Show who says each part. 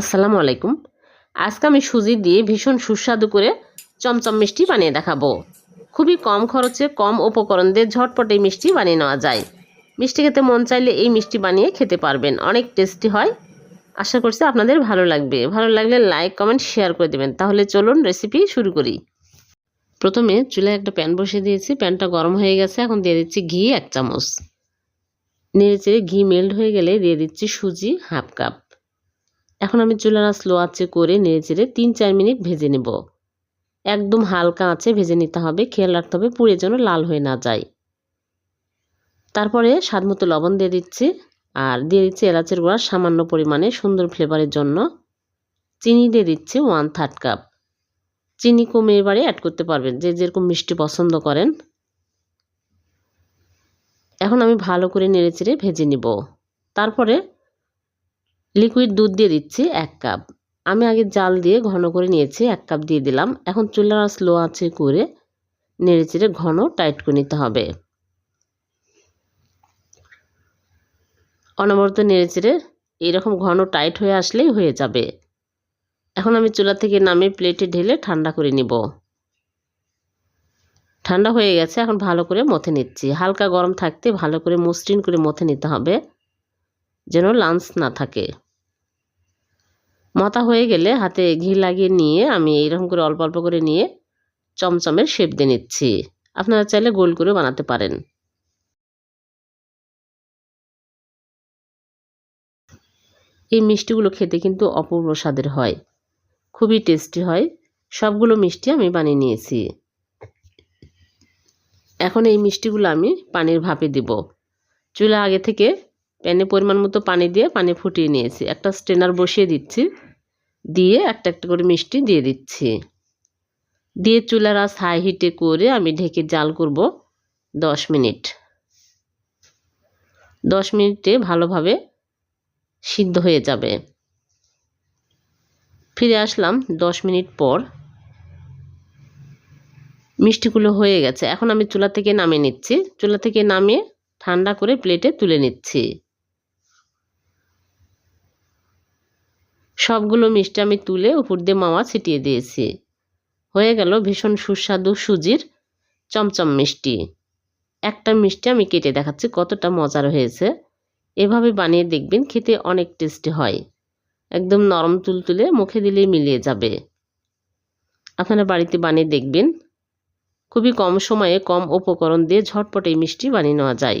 Speaker 1: আসসালামু আলাইকুম। আজকে আমি সুজি দিয়ে ভীষণ সুস্বাদু করে চমচম মিষ্টি বানিয়ে দেখাবো। খুবই কম খরচে কম উপকরণ দিয়ে ঝটপট এই মিষ্টি বানিয়ে নেওয়া যায়। মিষ্টি খেতে মন চাইলে এই মিষ্টি বানিয়ে খেতে পারবেন। অনেক টেস্টি হয়। আশা করছি আপনাদের ভালো লাগবে। ভালো লাগলে লাইক, কমেন্ট, শেয়ার করে দেবেন। তাহলে চলুন রেসিপি শুরু করি। প্রথমে চুলায় একটা প্যান বসিয়ে দিয়েছি। প্যানটা গরম হয়ে গেছে। এখন দিয়ে দিচ্ছি ঘি এক চামচ। নেড়ে চেড়ে ঘি মেল্ট হয়ে গেলে দিয়ে দিচ্ছি সুজি হাফ কাপ। এখন আমি চুলার স্লো আঁচে করে নেড়ে চেড়ে তিন চার মিনিট ভেজে নেব। একদম হালকা আঁচে ভেজে নিতে হবে, খেয়াল রাখতে হবে পুড়ে যেন লাল হয়ে না যায়। তারপরে স্বাদ মতো লবণ দিয়ে দিচ্ছি আর দিয়ে দিচ্ছি এলাচের গুঁড়া সামান্য পরিমাণে সুন্দর ফ্লেভারের জন্য। চিনি দিয়ে দিচ্ছি ওয়ান থার্ড কাপ চিনি কমে এবারে অ্যাড করতে পারবেন, যে যেরকম মিষ্টি পছন্দ করেন। এখন আমি ভালো করে নেড়ে চেড়ে ভেজে নিব। তারপরে লিকুইড দুধ দিয়ে দিচ্ছি এক কাপ আমি আগে জাল দিয়ে ঘন করে নিয়েছি, এক কাপ দিয়ে দিলাম। এখন চুলার স্লো আছে করে নেড়ে চেড়ে ঘন টাইট করে নিতে হবে। অনবরত নেড়ে চেড়ে এইরকম ঘন টাইট হয়ে আসলেই হয়ে যাবে। এখন আমি চুলা থেকে নামিয়ে প্লেটে ঢেলে ঠান্ডা করে নিব। ঠান্ডা হয়ে গেছে, এখন ভালো করে মথে নিচ্ছি। হালকা গরম থাকতে ভালো করে মসৃণ করে মথে নিতে হবে। যেন লাঞ্চ না থাকে। মতা হয়ে গেলে হাতে ঘি লাগিয়ে নিয়ে আমি এইরকম করে অল্প অল্প করে নিয়ে চমচমের শেপ দিয়ে নিচ্ছি। আপনারা চাইলে গোল করে বানাতে পারেন। এই মিষ্টিগুলো খেতে কিন্তু অপূর্ব স্বাদের হয়। খুবই টেস্টি হয়। সবগুলো মিষ্টি আমি বানিয়ে নিয়েছি। এখন এই মিষ্টিগুলো আমি পানির ভাপে দিব। চুলা আগে থেকে প্যানে পরিমাণ মতো পানি দিয়ে পানি ফুটিয়ে নিয়েছি। একটা স্ট্রেনার বসিয়ে দিচ্ছি। দিয়ে একটা একটা করে মিষ্টি দিয়ে দিচ্ছি। দিয়ে চুলার আস হাই হিটে করে আমি ঢেকে জাল করব দশ মিনিট। দশ মিনিটে ভালোভাবে সিদ্ধ হয়ে যাবে। ফিরে আসলাম দশ মিনিট পর। মিষ্টিগুলো হয়ে গেছে। এখন আমি চুলা থেকে নামিয়ে নিচ্ছি। চুলা থেকে নামিয়ে ঠান্ডা করে প্লেটে তুলে নিচ্ছি। সবগুলো মিষ্টি আমি তুলে উপর দিয়ে মাওয়া ছিটিয়ে দিয়েছি। হয়ে গেল ভীষণ সুস্বাদু সুজির চমচম মিষ্টি। একটা মিষ্টি আমি কেটে দেখাচ্ছি কতটা মজার হয়েছে। এভাবে বানিয়ে দেখবেন খেতে অনেক টেস্টি হয়। একদম নরম তুলতুলে মুখে দিলেই মিলিয়ে যাবে। আপনারা বাড়িতে বানিয়ে দেখবেন। খুবই কম সময়ে কম উপকরণ দিয়ে ঝটপট এই মিষ্টি বানিয়ে নেওয়া যায়।